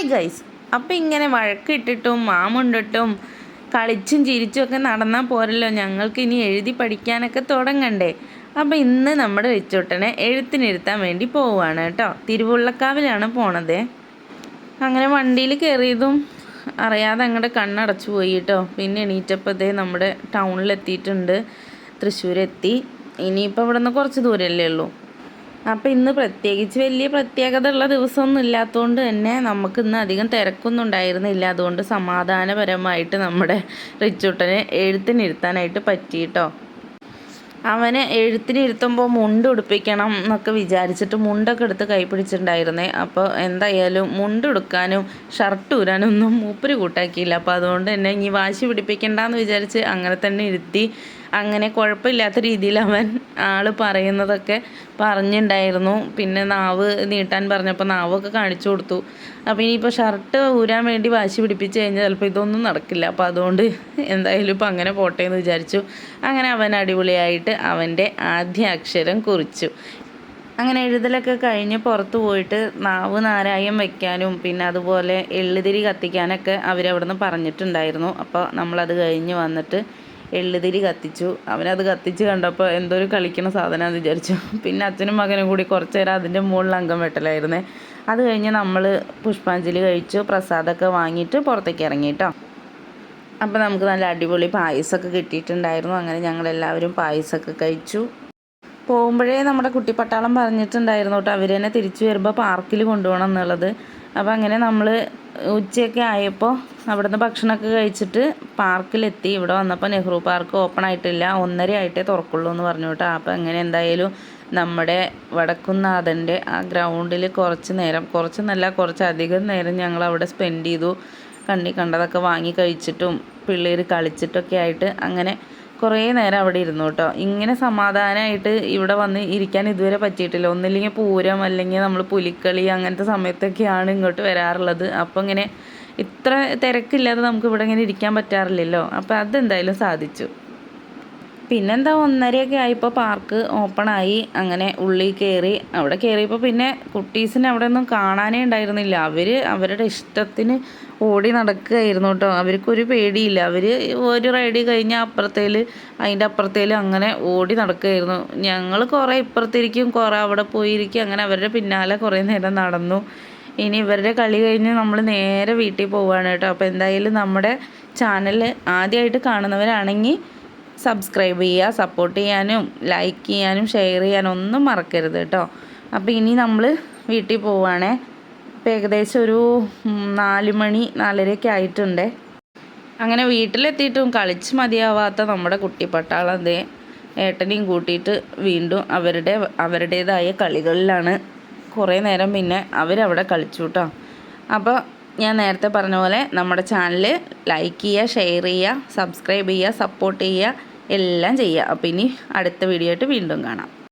Hi guys അപ്പം ഇങ്ങനെ വഴക്കിട്ടിട്ടും മാമുണ്ടിട്ടും കളിച്ചും ചിരിച്ചും ഒക്കെ നടന്നാൽ പോരല്ലോ. ഞങ്ങൾക്ക് ഇനി എഴുതി പഠിക്കാനൊക്കെ തുടങ്ങണ്ടേ. അപ്പം ഇന്ന് നമ്മുടെ വെച്ചോട്ടനെ എഴുത്തിനിരുത്താൻ വേണ്ടി പോവുകയാണ് കേട്ടോ. തിരുവുള്ളക്കാവിലാണ് പോണത്. അങ്ങനെ വണ്ടിയിൽ കയറിയതും അറിയാതെ അങ്ങോട്ട് കണ്ണടച്ചു പോയി കേട്ടോ. പിന്നെ എണീറ്റപ്പോഴത്തേ നമ്മുടെ ടൗണിലെത്തിയിട്ടുണ്ട്. തൃശ്ശൂരെത്തി. ഇനിയിപ്പോൾ ഇവിടെ നിന്ന് കുറച്ച് ദൂരമല്ലേ ഉള്ളൂ. അപ്പോൾ ഇന്ന് പ്രത്യേകിച്ച് വലിയ പ്രത്യേകത ഉള്ള ദിവസമൊന്നും ഇല്ലാത്തതുകൊണ്ട് തന്നെ നമുക്ക് ഇന്ന് അധികം തിരക്കൊന്നും ഉണ്ടായിരുന്നില്ല. അതുകൊണ്ട് സമാധാനപരമായിട്ട് നമ്മുടെ റിച്ചൂട്ടനെ എഴുത്തിനിരുത്താനായിട്ട് പറ്റിയിട്ടോ. അവനെ എഴുത്തിനിരുത്തുമ്പോൾ മുണ്ട് ഉടുപ്പിക്കണം എന്നൊക്കെ വിചാരിച്ചിട്ട് മുണ്ടൊക്കെ എടുത്ത് കൈപ്പിടിച്ചിട്ടുണ്ടായിരുന്നേ അപ്പോൾ എന്തായാലും മുണ്ട് ഉടുക്കാനും ഷർട്ട് ഊരാനും ഒന്നും മൂപ്പര് കൂട്ടാക്കിയില്ല. അപ്പോൾ അതുകൊണ്ട് തന്നെ ഇനി വാശി പിടിപ്പിക്കണ്ടെന്ന് വിചാരിച്ച് അങ്ങനെ തന്നെ ഇരുത്തി അങ്ങനെ കുഴപ്പമില്ലാത്ത രീതിയിൽ അവൻ ആൾ പറയുന്നതൊക്കെ പറഞ്ഞിട്ടുണ്ടായിരുന്നു പിന്നെ നാവ് നീട്ടാൻ പറഞ്ഞപ്പോൾ നാവൊക്കെ കാണിച്ചു കൊടുത്തു. അപ്പോൾ ഇനിയിപ്പോൾ ഷർട്ട് ഊരാൻ വേണ്ടി വാശി പിടിപ്പിച്ച് കഴിഞ്ഞാൽ ചിലപ്പോൾ ഇതൊന്നും നടക്കില്ല. അപ്പോൾ അതുകൊണ്ട് എന്തായാലും ഇപ്പോൾ അങ്ങനെ പോട്ടെ എന്ന് വിചാരിച്ചു. അങ്ങനെ അവൻ അടിപൊളിയായിട്ട് അവന്റെ ആദ്യ അക്ഷരം കുറിച്ചു. അങ്ങനെ എഴുതലൊക്കെ കഴിഞ്ഞ് പുറത്ത് പോയിട്ട് നാവ് നാരായം വയ്ക്കാനും പിന്നെ അതുപോലെ എള്ളുതിരി കത്തിക്കാനൊക്കെ അവരവിടുന്ന് പറഞ്ഞിട്ടുണ്ടായിരുന്നു. അപ്പോൾ നമ്മളത് കഴിഞ്ഞ് വന്നിട്ട് എള്ളുതിരി കത്തിച്ചു. അവനത് കത്തിച്ച് കണ്ടപ്പോൾ എന്തോ ഒരു കളിക്കണ സാധനമാണെന്ന് വിചാരിച്ചു. പിന്നെ അച്ഛനും മകനും കൂടി കുറച്ച് നേരം അതിന്റെ മുകളിൽ അംഗം വെട്ടലായിരുന്നേ. അത് കഴിഞ്ഞ് നമ്മൾ പുഷ്പാഞ്ജലി കഴിച്ചു. പ്രസാദമൊക്കെ വാങ്ങിയിട്ട് പുറത്തേക്ക് ഇറങ്ങി കേട്ടോ. അപ്പോൾ നമുക്ക് നല്ല അടിപൊളി പായസമൊക്കെ കിട്ടിയിട്ടുണ്ടായിരുന്നു. അങ്ങനെ ഞങ്ങളെല്ലാവരും പായസമൊക്കെ കഴിച്ചു. പോകുമ്പോഴേ നമ്മുടെ കുട്ടിപ്പട്ടാളം പറഞ്ഞിട്ടുണ്ടായിരുന്നു കേട്ടോ. അവർ തന്നെ തിരിച്ചു വരുമ്പോൾ പാർക്കിൽ കൊണ്ടുപോകണം എന്നുള്ളത്. അപ്പോൾ അങ്ങനെ നമ്മൾ ഉച്ചയൊക്കെ ആയപ്പോൾ അവിടുന്ന് ഭക്ഷണമൊക്കെ കഴിച്ചിട്ട് പാർക്കിലെത്തി. ഇവിടെ വന്നപ്പോൾ നെഹ്റു പാർക്ക് ഓപ്പൺ ആയിട്ടില്ല. ഒന്നര ആയിട്ടേ തുറക്കുള്ളൂ എന്ന് പറഞ്ഞു കേട്ടോ. അപ്പോൾ അങ്ങനെ എന്തായാലും നമ്മുടെ വടക്കുന്നാഥന്റെ ആ ഗ്രൗണ്ടിൽ കുറച്ച് നേരം കുറച്ച് നല്ല കുറച്ച് അധികം നേരം ഞങ്ങൾ അവിടെ സ്പെൻഡ് ചെയ്തു. കണ്ണി കണ്ടതൊക്കെ വാങ്ങി കഴിച്ചിട്ടും പിള്ളേർ കളിച്ചിട്ടൊക്കെ ആയിട്ട് അങ്ങനെ കുറേ നേരം അവിടെ ഇരുന്നു കേട്ടോ. ഇങ്ങനെ സമാധാനമായിട്ട് ഇവിടെ വന്ന് ഇരിക്കാൻ ഇതുവരെ പറ്റിയിട്ടില്ല. ഒന്നില്ലെങ്കിൽ പൂരം അല്ലെങ്കിൽ നമ്മൾ പുലിക്കളി അങ്ങനത്തെ സമയത്തൊക്കെയാണ് ഇങ്ങോട്ട് വരാറുള്ളത്. അപ്പോൾ ഇങ്ങനെ ഇത്ര തിരക്കില്ലാതെ നമുക്ക് ഇവിടെ ഇങ്ങനെ ഇരിക്കാൻ പറ്റാറില്ലല്ലോ. അപ്പോൾ അതെന്തായാലും സാധിച്ചു. പിന്നെന്താ ഒന്നരയൊക്കെ ആയപ്പോൾ പാർക്ക് ഓപ്പണായി അങ്ങനെ ഉള്ളിൽ കയറി അവിടെ കയറിയപ്പോൾ പിന്നെ കുട്ടീസിനെ അവിടെ ഒന്നും കാണാനേ ഉണ്ടായിരുന്നില്ല. അവർ അവരുടെ ഇഷ്ടത്തിന് ഓടി നടക്കുകയായിരുന്നു കേട്ടോ. അവർക്കൊരു പേടിയില്ല. അവർ ഒരു റൈഡ് കഴിഞ്ഞ അപ്പുറത്തേൽ അതിന്റെ അപ്പുറത്തേൽ അങ്ങനെ ഓടി നടക്കുകയായിരുന്നു. ഞങ്ങൾ കുറേ ഇപ്പുറത്തിരിക്കും കുറേ അവിടെ പോയിരിക്കും. അങ്ങനെ അവരുടെ പിന്നാലെ കുറേ നേരം നടന്നു. ഇനി ഇവരുടെ കളി കഴിഞ്ഞ് നമ്മൾ നേരെ വീട്ടിൽ പോവുകയാണ് കേട്ടോ. അപ്പോൾ എന്തായാലും നമ്മുടെ ചാനൽ ആദ്യമായിട്ട് കാണുന്നവരാണെങ്കിൽ സബ്സ്ക്രൈബ് ചെയ്യുക സപ്പോർട്ട് ചെയ്യാനും ലൈക്ക് ചെയ്യാനും ഷെയർ ചെയ്യാനും ഒന്നും മറക്കരുത് കേട്ടോ. അപ്പോൾ ഇനി നമ്മൾ വീട്ടിൽ പോവുകയാണേ ഇപ്പോൾ ഏകദേശം ഒരു നാല് മണി നാലരയൊക്കെ ആയിട്ടുണ്ട്. അങ്ങനെ വീട്ടിലെത്തിയിട്ടും കളിച്ച് മതിയാവാത്ത നമ്മുടെ കുട്ടിപ്പട്ടാളം ദേ ഏട്ടനെയും കൂട്ടിയിട്ട് വീണ്ടും അവരുടെ അവരുടേതായ കളികളിലാണ് കുറേ നേരം പിന്നെ അവരവിടെ കളിച്ചു കേട്ടോ അപ്പോൾ ഞാൻ നേരത്തെ പറഞ്ഞ പോലെ നമ്മുടെ ചാനൽ ലൈക്ക് ചെയ്യുക ഷെയർ ചെയ്യുക സബ്സ്ക്രൈബ് ചെയ്യുക സപ്പോർട്ട് ചെയ്യുക. എല്ലാം ചെയ്യുക അപ്പോൾ ഇനി അടുത്ത വീഡിയോ ആയിട്ട് വീണ്ടും കാണാം.